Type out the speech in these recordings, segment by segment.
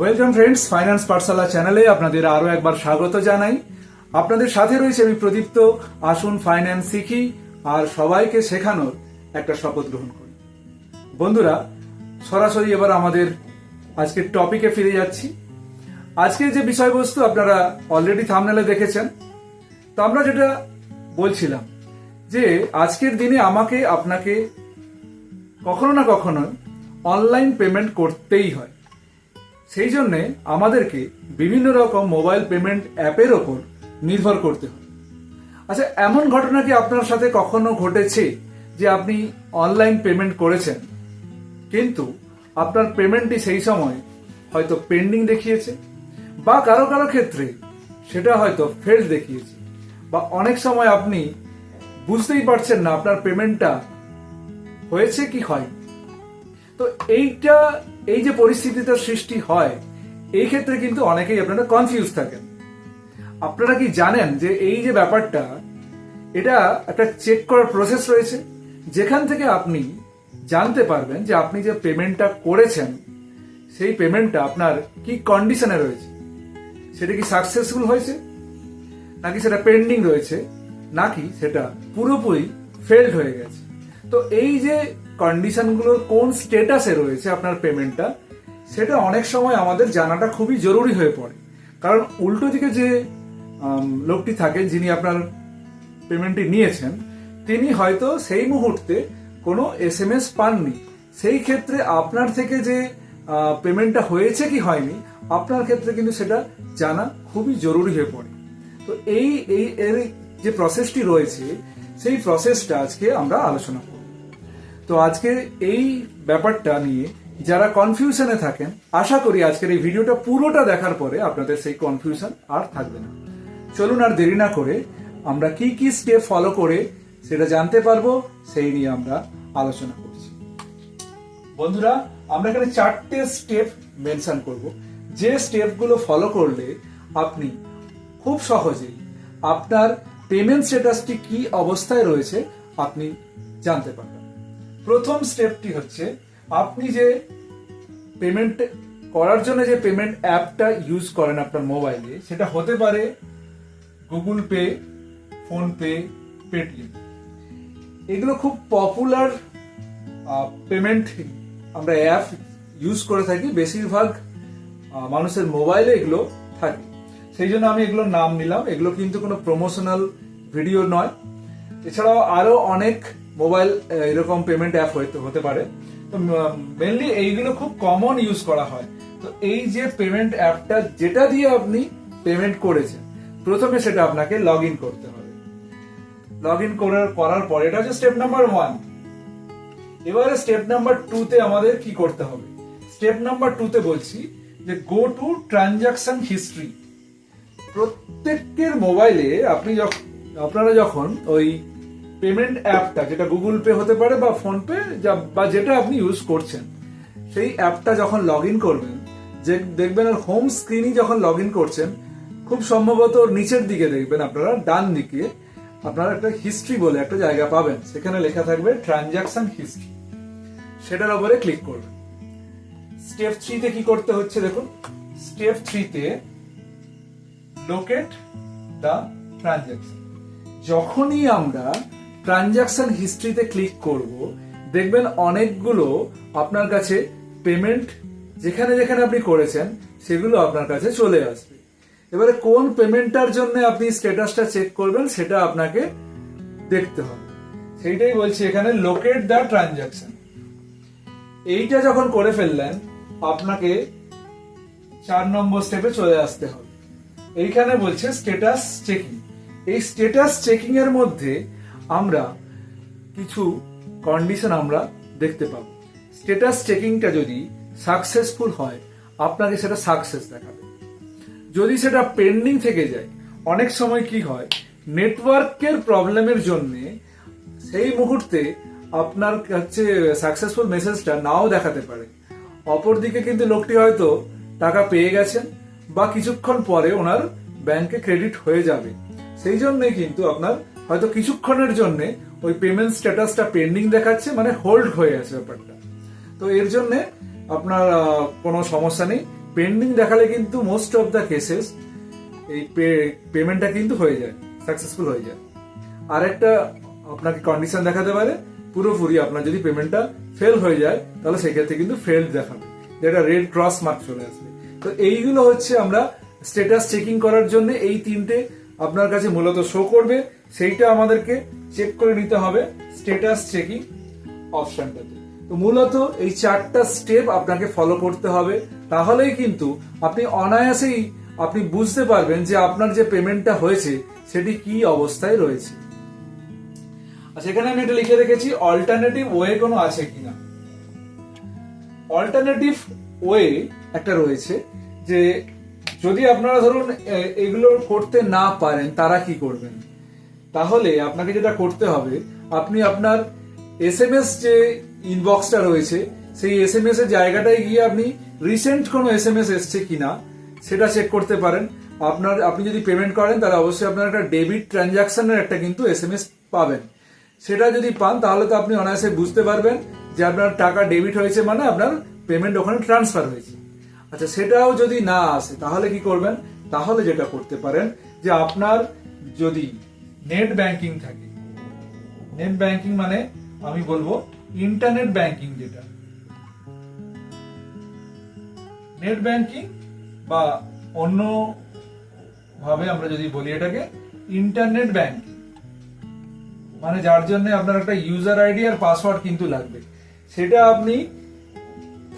Welcome friends finance পাঠশালা চ্যানেলে আপনাদের আরও একবার স্বাগত জানাই। আপনাদের সাথে রয়েছে আমি প্রদীপ্ত। আসুন ফাইন্যান্স শিখি আর সবাইকে শেখানোর একটা শপথ গ্রহণ করি। বন্ধুরা, সরাসরি এবার আমাদের আজকের টপিকে ফিরে যাচ্ছি। আজকের যে বিষয়বস্তু আপনারা অলরেডি থামনেলে দেখেছেন, তো আমরা যেটা বলছিলাম যে আজকের দিনে আমাকে আপনাকে কখনো না কখনো অনলাইন পেমেন্ট করতেই হয়। সেই জন্যে আমাদেরকে বিভিন্ন রকম মোবাইল পেমেন্ট অ্যাপের ওপর নির্ভর করতে হয়। আচ্ছা এমন ঘটনা কি আপনার সাথে কখনো ঘটেছে যে আপনি অনলাইন পেমেন্ট করেছেন, কিন্তু আপনার পেমেন্টটি সেই সময় হয়তো পেন্ডিং দেখিয়েছে বা কারও কারও ক্ষেত্রে সেটা হয়তো ফেল দেখিয়েছে? বা অনেক সময় আপনি বুঝতেই পারছেন না আপনার পেমেন্টটা হয়েছে কি হয় তো এইটা, এই যে পরিস্থিতিটার সৃষ্টি হয়, এই ক্ষেত্রে কিন্তু অনেকেই আপনারা কনফিউজ থাকেন। আপনারা কি জানেন যে এই যে ব্যাপারটা, এটা একটা চেক করার প্রসেস রয়েছে, যেখান থেকে আপনি জানতে পারবেন যে আপনি যে পেমেন্টটা করেছেন, সেই পেমেন্টটা আপনার কি কন্ডিশনে রয়েছে? সেটা কি সাকসেসফুল হয়েছে? নাকি সেটা পেন্ডিং রয়েছে? নাকি সেটা পুরোপুরি ফেল্ড হয়ে গেছে? তো এই যে কন্ডিশনগুলোর কোন স্টেটাসে রয়েছে আপনার পেমেন্টটা সেটা অনেক সময় আমাদের জানাটা খুবই জরুরি হয়ে পড়ে। কারণ উল্টো দিকে যে লোকটি থাকেন যিনি আপনার পেমেন্টটি নিয়েছেন, তিনি হয়তো সেই মুহূর্তে কোনো এস এম এস পাননি। সেই ক্ষেত্রে আপনার থেকে যে পেমেন্টটা হয়েছে কি হয়নি, আপনার ক্ষেত্রে কিন্তু সেটা জানা খুবই জরুরি হয়ে পড়ে। তো এই এই, এর যে প্রসেসটি রয়েছে, সেই প্রসেসটা আজকে আমরা আলোচনা তো আজকে এই ব্যাপারটা নিয়ে যারা কনফিউশনে থাকেন, আশা করি আজকের এই ভিডিওটা পুরোটা দেখার পরে আপনাদের সেই কনফিউশন আর থাকবে না। চলুন আর দেরি না করে আমরা কি কি স্টেপ ফলো করে সেটা জানতে পারব, সেই নিয়ে আমরা আলোচনা করছি। বন্ধুরা, আমরা এখানে চারটে স্টেপ মেনশন করব। যে স্টেপগুলো ফলো করলে আপনি খুব সহজেই আপনার পেমেন্ট স্ট্যাটাসটি কি অবস্থায় রয়েছে আপনি জানতে পারবেন। প্রথম স্টেপটি হচ্ছে, আপনি যে পেমেন্ট করার জন্য যে পেমেন্ট অ্যাপটা ইউজ করেন আপনার মোবাইলে সেটা হতে পারে গুগল পে ফোনপে পেটিএম এগুলো খুব পপুলার পেমেন্ট আমরা অ্যাপ ইউজ করে থাকি, বেশিরভাগ মানুষের মোবাইলে এগুলো থাকে। সেই জন্য আমি এগুলোর নাম নিলাম। এগুলো কিন্তু কোনো প্রমোশনাল ভিডিও নয়। এছাড়াও আরও অনেক মোবাইল এরকম পেমেন্ট অ্যাপ হয়তো হতে পারে। তো মেনলি এইগুলো খুব কমন ইউজ করা হয়। তো এই যে পেমেন্ট অ্যাপটা যেটা দিয়ে আপনি পেমেন্ট করেছেন, প্রথমে সেটা আপনাকে লগ ইন করতে হবে। লগ ইন করার করার পর, এটা হচ্ছে স্টেপ নাম্বার ওয়ান এবারে স্টেপ নাম্বার টু তে আমাদের কি করতে হবে? স্টেপ নাম্বার টু তে বলছি যে গো টু ট্রানজাকশন হিস্ট্রি প্রত্যেকের মোবাইলে আপনি যখন আপনারা যখন ওই পেমেন্ট অ্যাপটা যেটা গুগল পে হতে পারে বা ফোন পে বা যেটা আপনি ইউজ করছেন, সেই অ্যাপটা যখন লগ ইন করবেন, যে, দেখবেন আর হোম স্ক্রিনই যখন লগ ইন করছেন, খুব সম্ভবত নিচের দিকে দেখবেন আপনারা, ডান দিকে, আপনারা একটা হিস্ট্রি বলে একটা জায়গা পাবেন, সেখানে লেখা থাকবে ট্রানজাকশন হিস্ট্রি সেটার উপরে ক্লিক করবেন। স্টেপ থ্রিতে কি করতে হচ্ছে দেখুন স্টেপ থ্রিতে লোকেট দ্য ট্রানজাকশন যখনই আমরা ট্রানজাকশন হিস্ট্রিতে ক্লিক করব, দেখবেন অনেকগুলো আপনার কাছে পেমেন্ট যেখানে যেখানে আপনি করেছেন, সেগুলো আপনার কাছে চলে আসবে। এবারে কোন পেমেন্টটার জন্য আপনি স্ট্যাটাসটা চেক করবেন, সেটা আপনাকে দেখতে হবে। সেইটাই বলছি, এখানে লোকেট দ্য ট্রানজাকশন এইটা যখন করে ফেললেন, আপনাকে চার নম্বর স্টেপে চলে আসতে হবে। এইখানে বলছে স্ট্যাটাস চেকিং এই স্ট্যাটাস চেকিং এর মধ্যে আমরা কিছু কন্ডিশন আমরা দেখতে পাব। স্টেটাস চেকিংটা যদি সাকসেসফুল হয়, আপনাকে সেটা সাকসেস দেখাবে। যদি সেটা পেন্ডিং থেকে যায়, অনেক সময় কি হয় নেটওয়ার্কের প্রবলেমের জন্য সেই মুহূর্তে আপনার কাছে সাকসেসফুল মেসেজটা নাও দেখাতে পারে। অপরদিকে কিন্তু লোকটি হয়তো টাকা পেয়ে গেছেন বা কিছুক্ষণ পরে ওনার ব্যাংকে ক্রেডিট হয়ে যাবে। সেই জন্যই কিন্তু আপনার হয়তো কিছুক্ষণের জন্য ওই পেমেন্ট স্ট্যাটাসটা পেন্ডিং দেখাচ্ছে মানে হোল্ড হয়ে আছে ব্যাপারটা। তো এর জন্য আপনার কোনো সমস্যা নেই। পেন্ডিং দেখালে কিন্তু মোস্ট অফ দ্য কেসেস এই পেমেন্টটা কিন্তু হয়ে যায় সাকসেসফুল হয়ে যায়। আর একটা আপনাকে কন্ডিশন দেখাতে পারে, পুরোপুরি আপনার যদি পেমেন্টটা ফেল হয়ে যায়, তাহলে সেক্ষেত্রে কিন্তু ফেল দেখাবে, যেটা রেড ক্রস মার্ক চলে আসবে। তো এইগুলো হচ্ছে আমরা স্ট্যাটাস চেকিং করার জন্য এই তিনটে আপনার কাছে মূলত শো করবে, সেইটা আমাদেরকে চেক করে নিতে হবে স্ট্যাটাস চেকিং অপশনটাতে তো মূলত এই চারটা স্টেপ আপনাকে ফলো করতে হবে। তাহলেই কিন্তু আপনি অনায়াসেই আপনি বুঝতে পারবেন যে আপনার যে পেমেন্টটা হয়েছে, সেটি কি অবস্থায় রয়েছে। আচ্ছা এখানে আমি এটা লিখে রেখেছি অল্টারনেটিভ ওয়ে কোনো আছে কিনা? অল্টারনেটিভ ওয়ে একটা রয়েছে যে যদি আপনারা ধরুন এগুলো করতে না পারেন, তারা কি করবেন? তাহলে আপনাকে যেটা করতে হবে, আপনি আপনার এস এম এস যে ইনবক্সটা রয়েছে, সেই এস এম এস এর জায়গাটায় গিয়ে আপনি রিসেন্ট কোনো এস এম এস এসছে কিনা, সেটা চেক করতে পারেন। আপনার, আপনি যদি পেমেন্ট করেন, তাহলে অবশ্যই আপনার একটা ডেবিট ট্রানজাকশনের একটা কিন্তু এস এম এস পাবেন। সেটা যদি পান, তাহলে তো আপনি অনায়াসে বুঝতে পারবেন যে আপনার টাকা ডেবিট হয়েছে মানে আপনার পেমেন্ট ওখানে ট্রান্সফার হয়েছে। আচ্ছা সেটাও যদি না আসে, তাহলে কি করবেন? তাহলে যেটা করতে পারেন যে আপনার যদি নেট ব্যাংকিং থাকে নেট ব্যাংকিং মানে আমি বলব ইন্টারনেট ব্যাংকিং যেটা। নেট ব্যাংকিং বা অন্য ভাবে আমরা যদি বলি এটাকে ইন্টারনেট ব্যাংকিং মানে যার জন্য আপনার একটা ইউজার আইডি আর পাসওয়ার্ড কিন্তু লাগবে। সেটা আপনি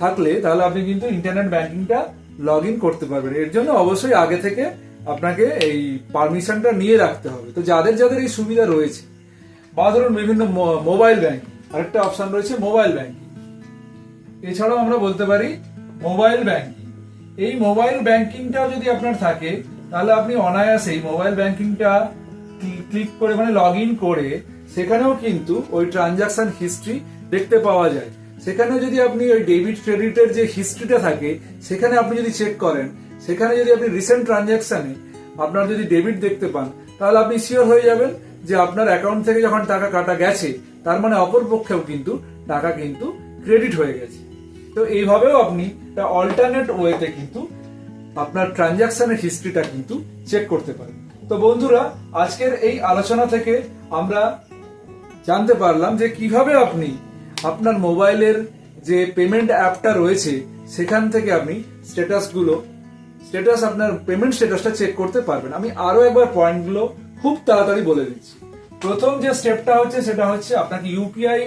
থাকলে তাহলে আপনি কিন্তু ইন্টারনেট ব্যাংকিংটা লগ ইন করতে পারবেন। এর জন্য অবশ্যই আগে থেকে আপনাকে এই পারমিশনটা নিয়ে রাখতে হবে। তো যাদের যাদের এই সুবিধা রয়েছে, বা ধরুন বিভিন্ন মোবাইল ব্যাংকিং আরেকটা অপশন রয়েছে মোবাইল ব্যাংকিং এছাড়াও আমরা বলতে পারি মোবাইল ব্যাংকিং এই মোবাইল ব্যাংকিংটাও যদি আপনার থাকে, তাহলে আপনি অনায়াসেই মোবাইল ব্যাংকিংটা ক্লিক করে মানে লগ ইন করে, সেখানেও কিন্তু ওই ট্রানজাকশন হিস্ট্রি দেখতে পাওয়া যায়। সেখানে যদি আপনি ওই ডেবিট ক্রেডিটের যে হিস্ট্রিটা থাকে, সেখানে আপনি যদি চেক করেন, সেখানে যদি আপনি রিসেন্ট ট্রানজাকশনে আপনার যদি ডেবিট দেখতে পান, তাহলে আপনি শিওর হয়ে যাবেন যে আপনার অ্যাকাউন্ট থেকে যখন টাকা কাটা গেছে, তার মানে অপর পক্ষেও কিন্তু টাকা কিন্তু ক্রেডিট হয়ে গেছে। তো এইভাবেও আপনি অল্টারনেট ওয়েতে কিন্তু আপনার ট্রানজাকশনের হিস্ট্রিটা কিন্তু চেক করতে পারেন। তো বন্ধুরা, আজকের এই আলোচনা থেকে আমরা জানতে পারলাম যে কীভাবে আপনি আপনার মোবাইলের যে পেমেন্ট অ্যাপটা রয়েছে, সেখান থেকে আপনি স্ট্যাটাসগুলো স্ট্যাটাস আপনার পেমেন্ট স্ট্যাটাসটা চেক করতে পারবেন। আমি আরও একবার পয়েন্টগুলো খুব তাড়াতাড়ি বলে দিচ্ছি। প্রথম যে স্টেপটা হচ্ছে, সেটা হচ্ছে আপনাকে ইউপিআই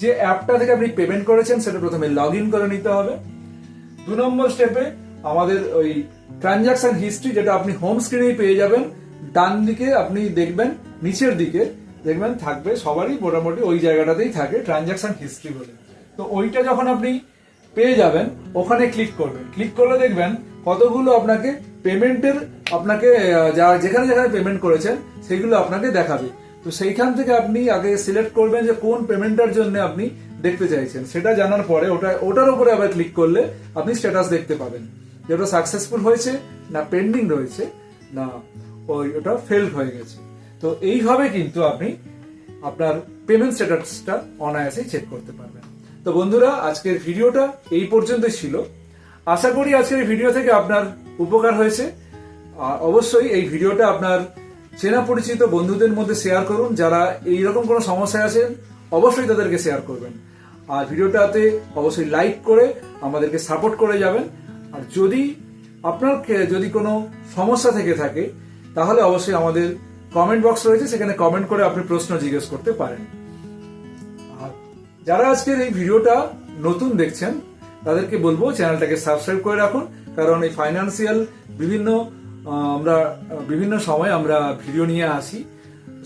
যে অ্যাপটা থেকে আপনি পেমেন্ট করেছেন, সেটা প্রথমে লগ ইন করে নিতে হবে। দু নম্বর স্টেপে আমাদের ওই ট্রানজাকশন হিস্ট্রি যেটা আপনি হোম স্ক্রিনেই পেয়ে যাবেন, ডান দিকে আপনি দেখবেন, নিচের দিকে দেখবেন থাকবে, সবারই মোটামুটি ওই জায়গাটাতেই থাকে ট্রানজাকশন হিস্ট্রি বলে। তো ওইটা যখন আপনি পেয়ে যাবেন, ওখানে ক্লিক করবেন। ক্লিক করলে দেখবেন কতগুলো আপনাকে পেমেন্টের আপনাকে যা যেখানে যেখানে পেমেন্ট করেছেন, সেগুলো আপনাকে দেখাবে। তো সেইখান থেকে আপনি আগে সিলেক্ট করবেন যে কোন পেমেন্টের জন্য আপনি দেখতে চাইছেন। সেটা জানার পরে ওটা, ওটার উপরে আবার ক্লিক করলে আপনি স্ট্যাটাস দেখতে পাবেন। যে ওটা সাকসেসফুল হয়েছে, না পেন্ডিং রয়েছে, না ওই ওটা ফেল হয়ে গেছে। তো এইভাবে কিন্তু আপনি আপনার পেমেন্ট স্ট্যাটাসটা অনায়াসেই চেক করতে পারবেন। তো বন্ধুরা, আজকের ভিডিওটা এই পর্যন্তই ছিল। আশা করি আজকের ভিডিও থেকে আপনার উপকার হয়েছে। অবশ্যই এই ভিডিওটা আপনার চেনা পরিচিত বন্ধুদের মধ্যে শেয়ার করুন। যারা এইরকম কোনো সমস্যায় আছেন, অবশ্যই তাদেরকে শেয়ার করবেন। আর ভিডিওটাতে অবশ্যই লাইক করে আমাদেরকে সাপোর্ট করে যাবেন। আর যদি আপনার যদি কোনো সমস্যা থেকে থাকে, তাহলে অবশ্যই আমাদের কমেন্ট বক্স রয়েছে, সেখানে কমেন্ট করে আপনি প্রশ্ন জিজ্ঞেস করতে পারেন। আর যারা আজকের এই ভিডিওটা নতুন দেখছেন, তাদেরকে বলব চ্যানেলটাকে সাবস্ক্রাইব করে রাখুন, কারণ এই ফাইন্যান্সিয়াল বিভিন্ন আমরা, বিভিন্ন সময় আমরা ভিডিও নিয়ে আসি,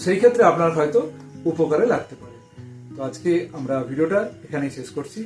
সেই ক্ষেত্রে আপনার হয়তো উপকারে লাগতে পারে। তো আজকে আমরা ভিডিওটা এখানেই শেষ করছি।